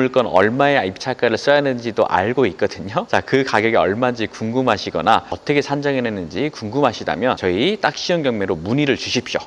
물건 얼마의 입찰가를 써야 하는지도 알고 있거든요. 자, 그 가격이 얼마인지 궁금하시거나 어떻게 산정해냈는지 궁금하시다면 저희 딱시연 경매로 문의를 주십시오.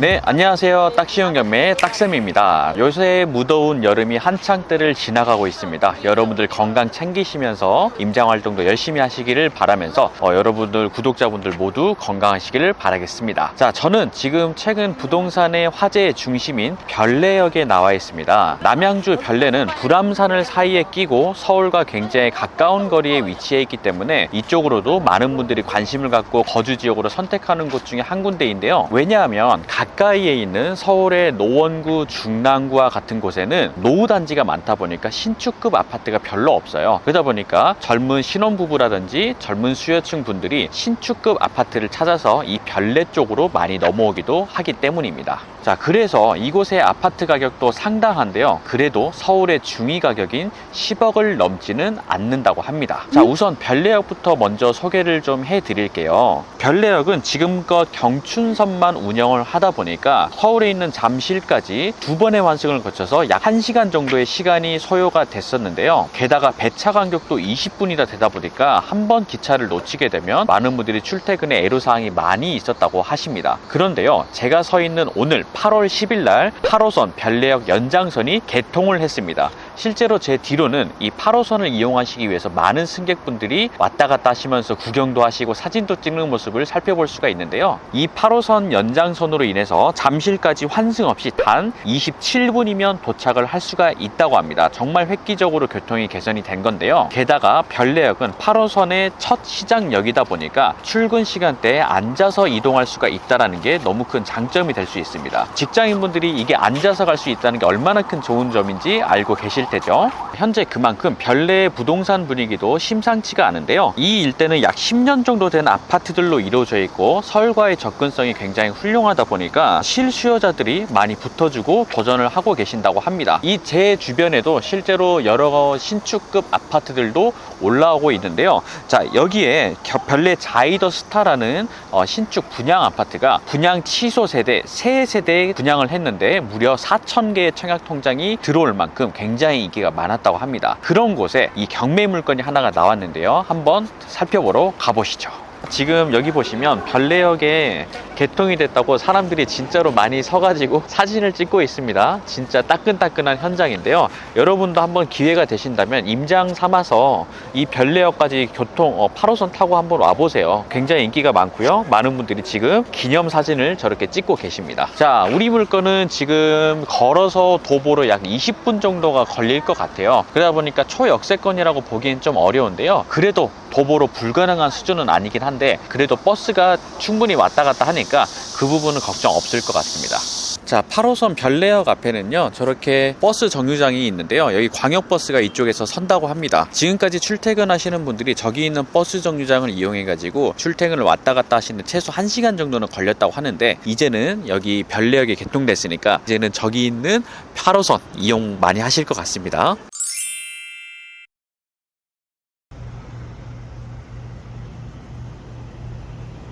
네, 안녕하세요. 딱시용 경매의 딱쌤입니다. 요새 무더운 여름이 한창 때를 지나가고 있습니다. 여러분들 건강 챙기시면서 임장 활동도 열심히 하시기를 바라면서 어, 여러분들 구독자분들 모두 건강하시기를 바라겠습니다. 자, 저는 지금 최근 부동산의 화제의 중심인 별내역에 나와 있습니다. 남양주 별내는 불암산을 사이에 끼고 서울과 굉장히 가까운 거리에 위치해 있기 때문에 이쪽으로도 많은 분들이 관심을 갖고 거주 지역으로 선택하는 곳 중에 한 군데인데요. 왜냐하면 가까이에 있는 서울의 노원구, 중랑구와 같은 곳에는 노후 단지가 많다 보니까 신축급 아파트가 별로 없어요. 그러다 보니까 젊은 신혼부부라든지 젊은 수요층 분들이 신축급 아파트를 찾아서 이 별내 쪽으로 많이 넘어오기도 하기 때문입니다. 자, 그래서 이곳의 아파트 가격도 상당한데요. 그래도 서울의 중위 가격인 10억을 넘지는 않는다고 합니다. 자, 우선 별내역부터 먼저 소개를 좀 해드릴게요. 별내역은 지금껏 경춘선만 운영을 하다 보니 까 서울에 있는 잠실까지 두 번의 완승을 거쳐서 약 1시간 정도의 시간이 소요가 됐었는데요. 게다가 배차 간격도 20분이다 되다 보니까 한 번 기차를 놓치게 되면 많은 분들이 출퇴근에 애로사항이 많이 있었다고 하십니다. 그런데요, 제가 서 있는 오늘 8월 10일 날 8호선 별내역 연장선이 개통을 했습니다. 실제로 제 뒤로는 이 8호선을 이용하시기 위해서 많은 승객분들이 왔다 갔다 하시면서 구경도 하시고 사진도 찍는 모습을 살펴볼 수가 있는데요. 이 8호선 연장선으로 인해서 잠실까지 환승 없이 단 27분이면 도착을 할 수가 있다고 합니다. 정말 획기적으로 교통이 개선이 된 건데요. 게다가 별내역은 8호선의 첫 시장역이다 보니까 출근 시간대에 앉아서 이동할 수가 있다는 게 너무 큰 장점이 될 수 있습니다. 직장인분들이 이게 앉아서 갈 수 있다는 게 얼마나 큰 좋은 점인지 알고 계실 테죠. 현재 그만큼 별내의 부동산 분위기도 심상치가 않은데요. 이 일대는 약 10년 정도 된 아파트들로 이루어져 있고 서울과의 접근성이 굉장히 훌륭하다 보니까 실수요자들이 많이 붙어주고 도전을 하고 계신다고 합니다. 이 제 주변에도 실제로 여러 신축급 아파트들도 올라오고 있는데요. 자 여기에 겨- 별내 자이더 스타라는 어, 신축 분양 아파트가 분양 취소 세대 세 세대 분양을 했는데 무려 4천 개의 청약 통장이 들어올 만큼 굉장히 인기가 많았다고 합니다. 그런 곳에 이 경매 물건이 하나가 나왔는데요. 한번 살펴보러 가보시죠. 지금 여기 보시면 별내역에 개통이 됐다고 사람들이 진짜로 많이 서가지고 사진을 찍고 있습니다. 진짜 따끈따끈한 현장인데요. 여러분도 한번 기회가 되신다면 임장 삼아서 이 별내역까지 교통 어, 8호선 타고 한번 와보세요. 굉장히 인기가 많고요. 많은 분들이 지금 기념 사진을 저렇게 찍고 계십니다. 자, 우리 물건은 지금 걸어서 도보로 약 20분 정도가 걸릴 것 같아요. 그러다 보니까 초역세권이라고 보기엔 좀 어려운데요. 그래도 도보로 불가능한 수준은 아니긴 한데 그래도 버스가 충분히 왔다 갔다 하니까 그 부분은 걱정 없을 것 같습니다. 자, 8호선 별내역 앞에는요, 저렇게 버스 정류장이 있는데요. 여기 광역버스가 이쪽에서 선다고 합니다. 지금까지 출퇴근하시는 분들이 저기 있는 버스 정류장을 이용해가지고 출퇴근을 왔다 갔다 하시는 최소 1시간 정도는 걸렸다고 하는데, 이제는 여기 별내역이 개통됐으니까, 이제는 저기 있는 8호선 이용 많이 하실 것 같습니다.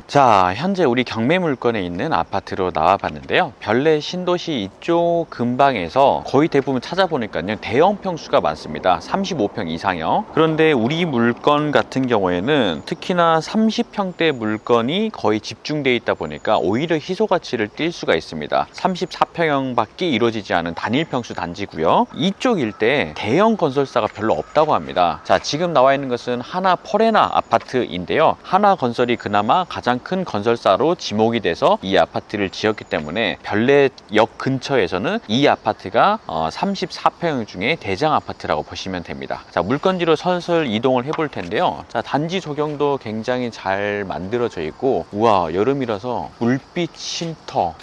자, 현재 우리 경매 물건에 있는 아파트로 나와 봤는데요. 별내 신도시 이쪽 근방에서 거의 대부분 찾아보니까요. 대형 평수가 많습니다. 35평 이상형. 그런데 우리 물건 같은 경우에는 특히나 30평대 물건이 거의 집중되어 있다 보니까 오히려 희소 가치를 띌 수가 있습니다. 34평형밖에 이루어지지 않은 단일 평수 단지고요. 이쪽 일대 대형 건설사가 별로 없다고 합니다. 자, 지금 나와 있는 것은 하나 퍼레나 아파트인데요. 하나 건설이 그나마 가장 큰 건설사로 지목이 돼서 이 아파트를 지었기 때문에 별내역 근처에서는 이 아파트가 34평 중에 대장 아파트라고 보시면 됩니다. 자, 물건지로 설설 이동을 해볼 텐데요. 자, 단지 조경도 굉장히 잘 만들어져 있고, 우와, 여름이라서 물빛 쉼터.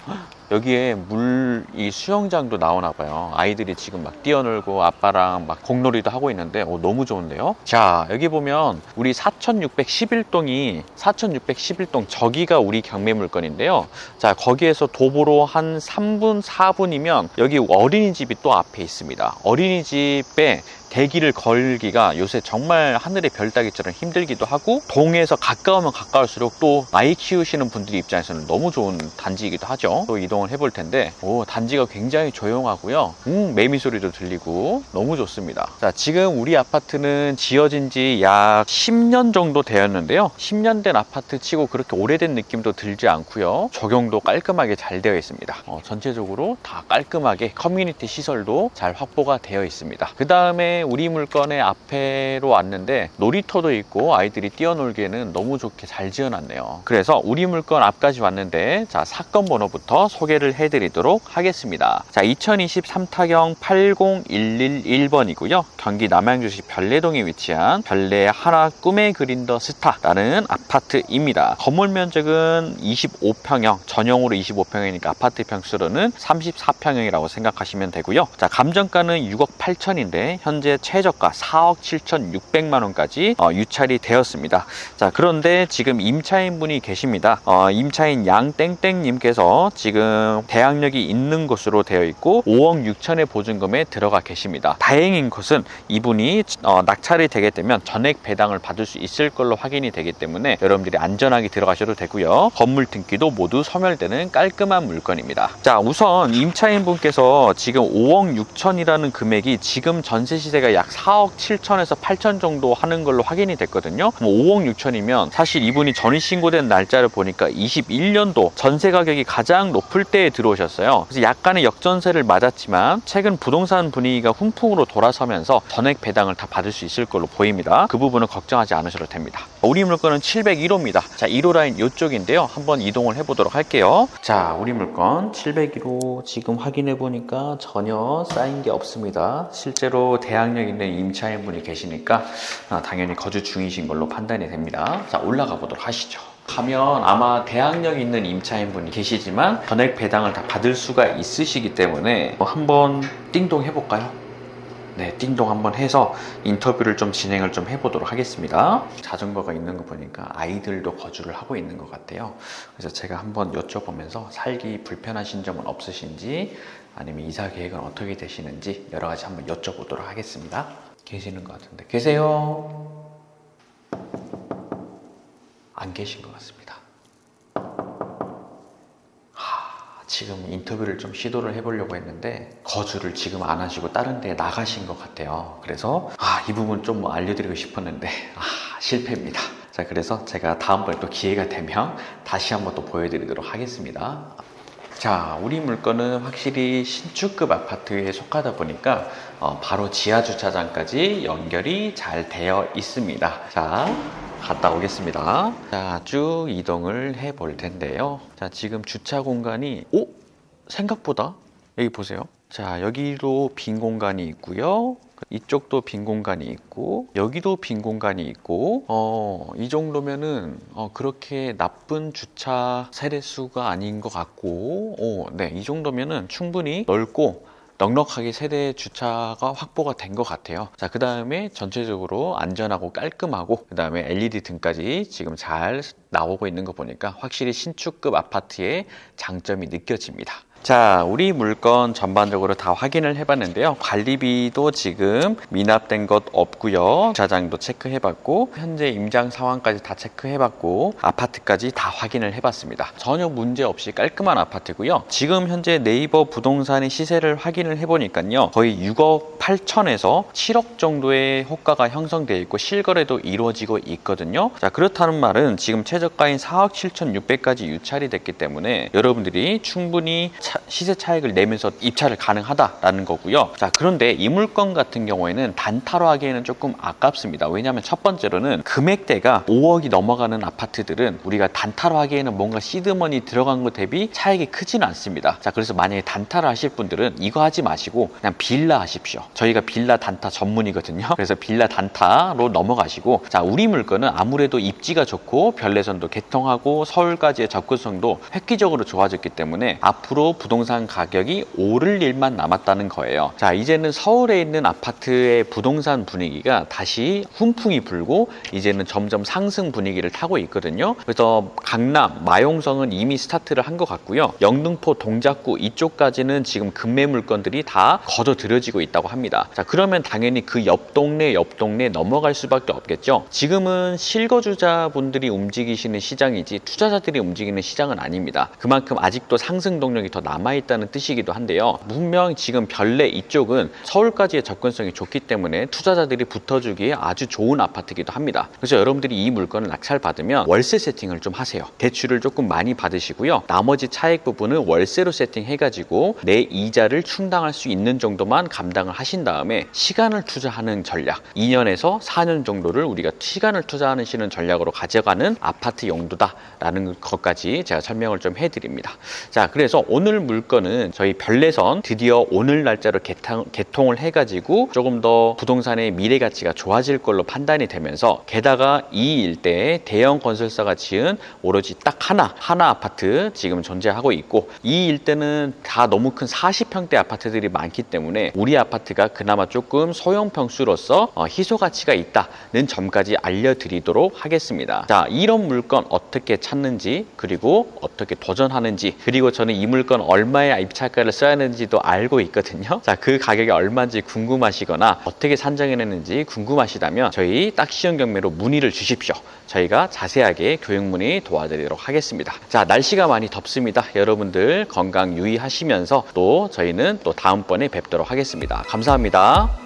여기에 물 이 수영장도 나오나 봐요. 아이들이 지금 막 뛰어놀고 아빠랑 막 공놀이도 하고 있는데 오, 너무 좋은데요. 자 여기 보면 우리 4611동이 4611동 저기가 우리 경매 물건인데요. 자 거기에서 도보로 한 3분 4분이면 여기 어린이집이 또 앞에 있습니다. 어린이집에 대기를 걸기가 요새 정말 하늘의 별 따기처럼 힘들기도 하고 동에서 가까우면 가까울수록 또 아이 키우시는 분들 입장에서는 너무 좋은 단지이기도 하죠. 또 이동을 해볼 텐데 오 단지가 굉장히 조용하고요. 음 매미 소리도 들리고 너무 좋습니다. 자 지금 우리 아파트는 지어진 지 약 10년 정도 되었는데요. 10년 된 아파트 치고 그렇게 오래된 느낌도 들지 않고요. 적용도 깔끔하게 잘 되어 있습니다. 어, 전체적으로 다 깔끔하게 커뮤니티 시설도 잘 확보가 되어 있습니다. 그 다음에 우리 물건의 앞에로 왔는데 놀이터도 있고 아이들이 뛰어놀기에는 너무 좋게 잘 지어놨네요. 그래서 우리 물건 앞까지 왔는데 자 사건 번호부터 소개를 해드리도록 하겠습니다. 자 2023 타경 80111번이고요. 경기 남양주시 별내동에 위치한 별내 하나 꿈에 그린 더 스타라는 아파트입니다. 건물 면적은 25평형 전용으로 25평이니까 아파트 평수로는 34평형이라고 생각하시면 되고요. 자 감정가는 6억 8천인데 현재 최저가 4억 7천 6백만 원까지 어, 유찰이 되었습니다. 자 그런데 지금 임차인 분이 계십니다. 어, 임차인 양땡땡님께서 지금 대항력이 있는 곳으로 되어 있고 5억 6천의 보증금에 들어가 계십니다. 다행인 것은 이분이 어, 낙찰이 되게 되면 전액 배당을 받을 수 있을 걸로 확인이 되기 때문에 여러분들이 안전하게 들어가셔도 되고요. 건물 등기도 모두 소멸되는 깔끔한 물건입니다. 자 우선 임차인 분께서 지금 5억 6천이라는 금액이 지금 전세 시세 가 약 4억 7천에서 8천 정도 하는 걸로 확인이 됐거든요. 그럼 5억 6천이면 사실 이분이 전입 신고된 날짜를 보니까 21년도 전세 가격이 가장 높을 때에 들어오셨어요. 그래서 약간의 역전세를 맞았지만 최근 부동산 분위기가 훈풍으로 돌아서면서 전액 배당을 다 받을 수 있을 걸로 보입니다. 그 부분은 걱정하지 않으셔도 됩니다. 우리 물건은 701호입니다. 자, 1호 라인 이쪽인데요. 한번 이동을 해보도록 할게요. 자, 우리 물건 701호 지금 확인해 보니까 전혀 쌓인 게 없습니다. 실제로 대항력 있는 임차인 분이 계시니까 아, 당연히 거주 중이신 걸로 판단이 됩니다. 자, 올라가 보도록 하시죠. 가면 아마 대항력 있는 임차인 분이 계시지만 전액 배당을 다 받을 수가 있으시기 때문에 뭐 한번 띵동 해볼까요? 네, 띵동 한번 해서 인터뷰를 좀 진행을 좀 해보도록 하겠습니다. 자전거가 있는 거 보니까 아이들도 거주를 하고 있는 것 같아요. 그래서 제가 한번 여쭤보면서 살기 불편하신 점은 없으신지 아니면 이사 계획은 어떻게 되시는지 여러 가지 한번 여쭤보도록 하겠습니다. 계시는 것 같은데 계세요? 안 계신 것 같습니다. 하, 지금 인터뷰를 좀 시도를 해보려고 했는데 거주를 지금 안 하시고 다른 데에 나가신 것 같아요. 그래서 아, 이 부분 좀 알려드리고 싶었는데 아, 실패입니다. 자, 그래서 제가 다음번에 또 기회가 되면 다시 한번 또 보여드리도록 하겠습니다. 자, 우리 물건은 확실히 신축급 아파트에 속하다 보니까 어, 바로 지하 주차장까지 연결이 잘 되어 있습니다. 자, 갔다 오겠습니다. 자, 쭉 이동을 해 볼 텐데요. 자, 지금 주차 공간이 오 생각보다 여기 보세요. 자, 여기도 빈 공간이 있고요. 이쪽도 빈 공간이 있고 여기도 빈 공간이 있고 어, 이 정도면은 어, 그렇게 나쁜 주차 세대수가 아닌 것 같고 어, 네, 이 정도면은 충분히 넓고 넉넉하게 세대 주차가 확보가 된 것 같아요. 자, 그 다음에 전체적으로 안전하고 깔끔하고, 그 다음에 LED 등까지 지금 잘 나오고 있는 거 보니까 확실히 신축급 아파트의 장점이 느껴집니다. 자, 우리 물건 전반적으로 다 확인을 해봤는데요. 관리비도 지금 미납된 것 없고요. 주차장도 체크해봤고, 현재 임장 상황까지 다 체크해봤고, 아파트까지 다 확인을 해봤습니다. 전혀 문제 없이 깔끔한 아파트고요. 지금 현재 네이버 부동산의 시세를 확인을 해보니까요. 거의 6억 8천에서 7억 정도의 호가가 형성되어 있고 실거래도 이루어지고 있거든요. 자, 그렇다는 말은 지금 최저가인 4억 7천6백까지 유찰이 됐기 때문에 여러분들이 충분히 차- 시세 차익을 내면서 입찰을 가능하다라는 거고요. 자, 그런데 이 물건 같은 경우에는 단타로 하기에는 조금 아깝습니다. 왜냐하면 첫 번째로는 금액대가 5억이 넘어가는 아파트들은 우리가 단타로 하기에는 뭔가 시드머니 들어간 것 대비 차익이 크지는 않습니다. 자, 그래서 만약에 단타를 하실 분들은 이거 하지 마시고 그냥 빌라 하십시오. 저희가 빌라 단타 전문이거든요. 그래서 빌라 단타로 넘어가시고 자, 우리 물건은 아무래도 입지가 좋고 별내선도 개통하고 서울까지의 접근성도 획기적으로 좋아졌기 때문에 앞으로 부동산 가격이 오를 일만 남았다는 거예요. 자, 이제는 서울에 있는 아파트의 부동산 분위기가 다시 훈풍이 불고 이제는 점점 상승 분위기를 타고 있거든요. 그래서 강남, 마용성은 이미 스타트를 한 것 같고요. 영등포, 동작구 이쪽까지는 지금 급매 물건들이 다 걷어들여지고 있다고 합니다. 자, 그러면 당연히 그 옆 동네, 옆 동네 넘어갈 수밖에 없겠죠. 지금은 실거주자분들이 움직이시는 시장이지 투자자들이 움직이는 시장은 아닙니다. 그만큼 아직도 상승 동력이 더 남아있다는 뜻이기도 한데요. 분명 지금 별내 이쪽은 서울까지의 접근성이 좋기 때문에 투자자들이 붙어주기에 아주 좋은 아파트이기도 합니다. 그래서 여러분들이 이 물건을 낙찰받으면 월세 세팅을 좀 하세요. 대출을 조금 많이 받으시고요. 나머지 차액 부분은 월세로 세팅해가지고 내 이자를 충당할 수 있는 정도만 감당을 하신 다음에 시간을 투자하는 전략 2년에서 4년 정도를 우리가 시간을 투자하시는 전략으로 가져가는 아파트 용도다라는 것까지 제가 설명을 좀 해드립니다. 자, 그래서 오늘 물건은 저희 별내선 드디어 오늘 날짜로 개통, 개통을 해가지고 조금 더 부동산의 미래 가치가 좋아질 걸로 판단이 되면서 게다가 이 일대에 대형 건설사가 지은 오로지 딱 하나 하나 아파트 지금 존재하고 있고 이 일대는 다 너무 큰 40평대 아파트들이 많기 때문에 우리 아파트가 그나마 조금 소형 평수로서 어, 희소 가치가 있다는 점까지 알려드리도록 하겠습니다. 자, 이런 물건 어떻게 찾는지 그리고 어떻게 도전하는지 그리고 저는 이 물건 얼마의 입찰가를 써야 하는지도 알고 있거든요. 자, 그 가격이 얼마인지 궁금하시거나 어떻게 산정해냈는지 궁금하시다면 저희 딱시연 경매로 문의를 주십시오. 저희가 자세하게 교육 문의 도와드리도록 하겠습니다. 자, 날씨가 많이 덥습니다. 여러분들 건강 유의하시면서 또 저희는 또 다음번에 뵙도록 하겠습니다. 감사합니다.